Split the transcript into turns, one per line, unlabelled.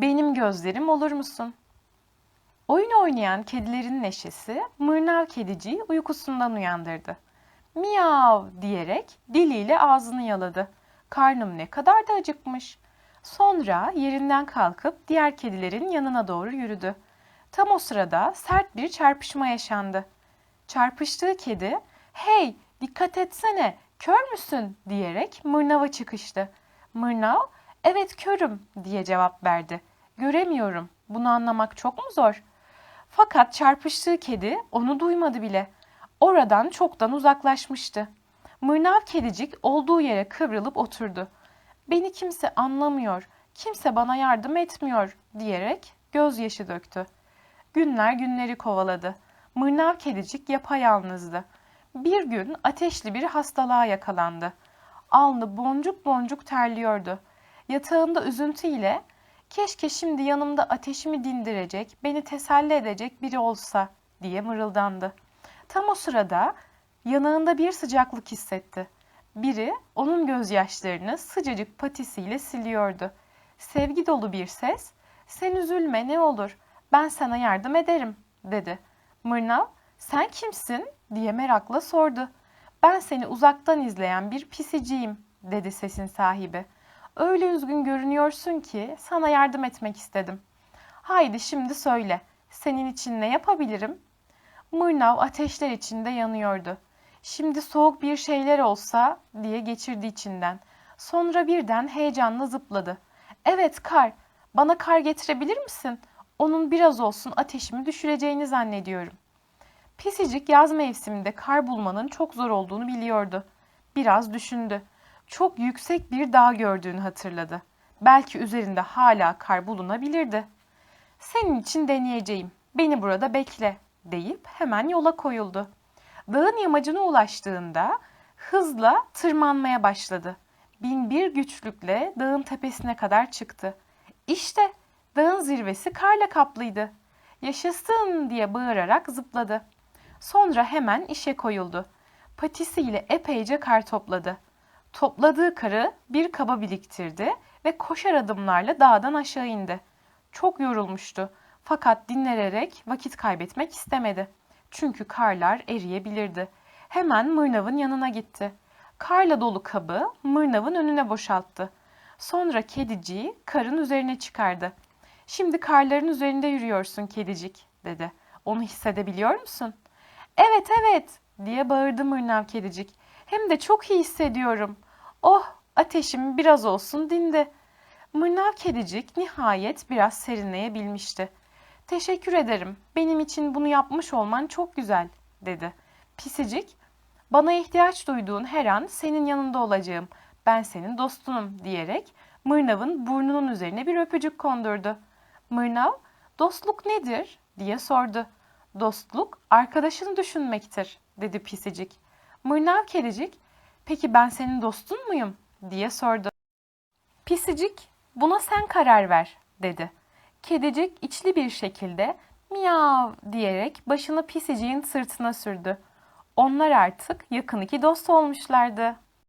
benim gözlerim olur musun? Oyun oynayan kedilerin neşesi mırnav kediciyi uykusundan uyandırdı. Miyav diyerek diliyle ağzını yaladı. Karnım ne kadar da acıkmış. Sonra yerinden kalkıp diğer kedilerin yanına doğru yürüdü. Tam o sırada sert bir çarpışma yaşandı. Çarpıştığı kedi, "Hey, dikkat etsene, kör müsün?" diyerek Mırnav'a çıkıştı. Mırnav, "Evet körüm." diye cevap verdi. "Göremiyorum. Bunu anlamak çok mu zor?" Fakat çarpıştığı kedi onu duymadı bile. Oradan çoktan uzaklaşmıştı. Mırnav kedicik olduğu yere kıvrılıp oturdu. Beni kimse anlamıyor, kimse bana yardım etmiyor diyerek gözyaşı döktü. Günler günleri kovaladı. Mırnav kedicik yapayalnızdı. Bir gün ateşli bir hastalığa yakalandı. Alnı boncuk boncuk terliyordu. Yatağında üzüntüyle keşke şimdi yanımda ateşimi dindirecek, beni teselli edecek biri olsa diye mırıldandı. Tam o sırada yanağında bir sıcaklık hissetti. Biri onun gözyaşlarını sıcacık patisiyle siliyordu. Sevgi dolu bir ses, "Sen üzülme ne olur, ben sana yardım ederim." dedi. Mırnav, "Sen kimsin?" diye merakla sordu. "Ben seni uzaktan izleyen bir pisiciyim." dedi sesin sahibi. "Öyle üzgün görünüyorsun ki sana yardım etmek istedim. Haydi şimdi söyle, senin için ne yapabilirim?" Mırnav ateşler içinde yanıyordu. Şimdi soğuk bir şeyler olsa diye geçirdi içinden. Sonra birden heyecanla zıpladı. Evet kar, bana kar getirebilir misin? Onun biraz olsun ateşimi düşüreceğini zannediyorum. Pisicik yaz mevsiminde kar bulmanın çok zor olduğunu biliyordu. Biraz düşündü. Çok yüksek bir dağ gördüğünü hatırladı. Belki üzerinde hala kar bulunabilirdi. Senin için deneyeceğim. Beni burada bekle deyip hemen yola koyuldu. Dağın yamacına ulaştığında hızla tırmanmaya başladı. Bin bir güçlükle dağın tepesine kadar çıktı. İşte dağın zirvesi karla kaplıydı. Yaşasın diye bağırarak zıpladı. Sonra hemen işe koyuldu. Patisiyle epeyce kar topladı. Topladığı karı bir kaba biriktirdi ve koşar adımlarla dağdan aşağı indi. Çok yorulmuştu fakat dinlenerek vakit kaybetmek istemedi. Çünkü karlar eriyebilirdi. Hemen Mırnav'ın yanına gitti. Karla dolu kabı Mırnav'ın önüne boşalttı. Sonra kediciyi karın üzerine çıkardı. Şimdi karların üzerinde yürüyorsun kedicik dedi. Onu hissedebiliyor musun? Evet evet diye bağırdı Mırnav kedicik. Hem de çok iyi hissediyorum. Oh ateşim biraz olsun dindi. Mırnav kedicik nihayet biraz serinleyebilmişti. Teşekkür ederim. Benim için bunu yapmış olman çok güzel, dedi. Pisicik, bana ihtiyaç duyduğun her an senin yanında olacağım. Ben senin dostunum diyerek Mırnav'ın burnunun üzerine bir öpücük kondurdu. Mırnav, dostluk nedir diye sordu. Dostluk arkadaşını düşünmektir, dedi Pisicik. Mırnav kedicik, peki ben senin dostun muyum diye sordu. Pisicik, buna sen karar ver, dedi. Kedicik içli bir şekilde miyav diyerek başını pisiciğin sırtına sürdü. Onlar artık yakın iki dost olmuşlardı.